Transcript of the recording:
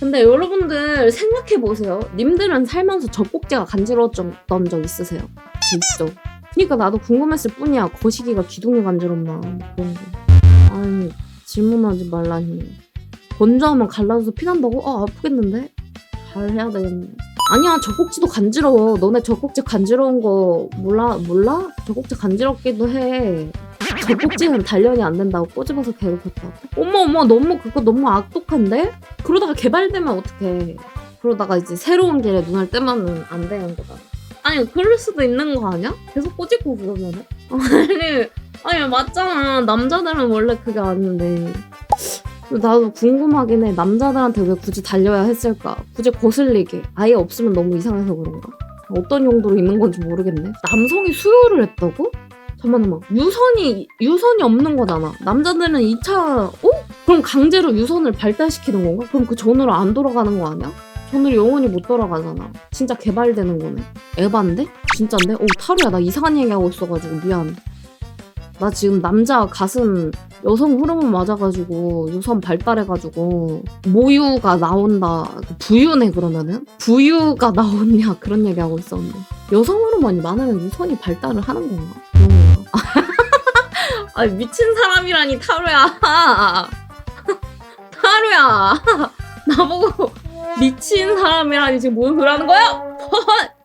근데 여러분들 생각해보세요. 님들은 살면서 젖꼭지가 간지러웠던 적 있으세요? 저 있죠. 그니까 나도 궁금했을 뿐이야. 거시기가 기둥이 간지럽나. 그런 거. 아니, 질문하지 말라니. 건조하면 갈라져서 피난다고? 아, 아프겠는데? 잘 해야 되겠네. 아니야, 젖꼭지도 간지러워. 너네 젖꼭지 간지러운 거 몰라? 몰라? 젖꼭지 간지럽기도 해. 젖꼭지는 단련이 안 된다고 꼬집어서 괴롭혔다고. 어머, 어머, 너무 그거 너무 악독한데? 그러다가 개발되면 어떡해. 그러다가 이제 새로운 길에 눈을 뜨면은 안 되는 거다. 아니, 그럴 수도 있는 거 아니야? 계속 꼬집고 그러면은? 아니, 아니, 맞잖아. 남자들은 원래 그게 아닌데. 나도 궁금하긴 해. 남자들한테 왜 굳이 달려야 했을까? 굳이 거슬리게. 아예 없으면 너무 이상해서 그런가? 어떤 용도로 있는 건지 모르겠네. 남성이 수요를 했다고? 잠깐만. 유선이, 유선이 없는 거잖아. 남자들은 2차, 어? 그럼 강제로 유선을 발달시키는 건가? 그럼 그 전으로 안 돌아가는 거 아니야? 전으로 영원히 못 돌아가잖아. 진짜 개발되는 거네. 에반데? 진짠데? 어, 타루야. 나 이상한 얘기하고 있어가지고 미안. 나 지금 남자 가슴 여성 호르몬 맞아가지고 유선 발달해가지고 모유가 나온다 부유네 그러면은 부유가 나오냐 그런 얘기하고 있었는데 여성 호르몬이 많으면 유선이 발달을 하는 건가? 아 미친 사람이라니 타루야. 타루야. 나보고 미친 사람이라니 지금 뭔 소리 하는 거야?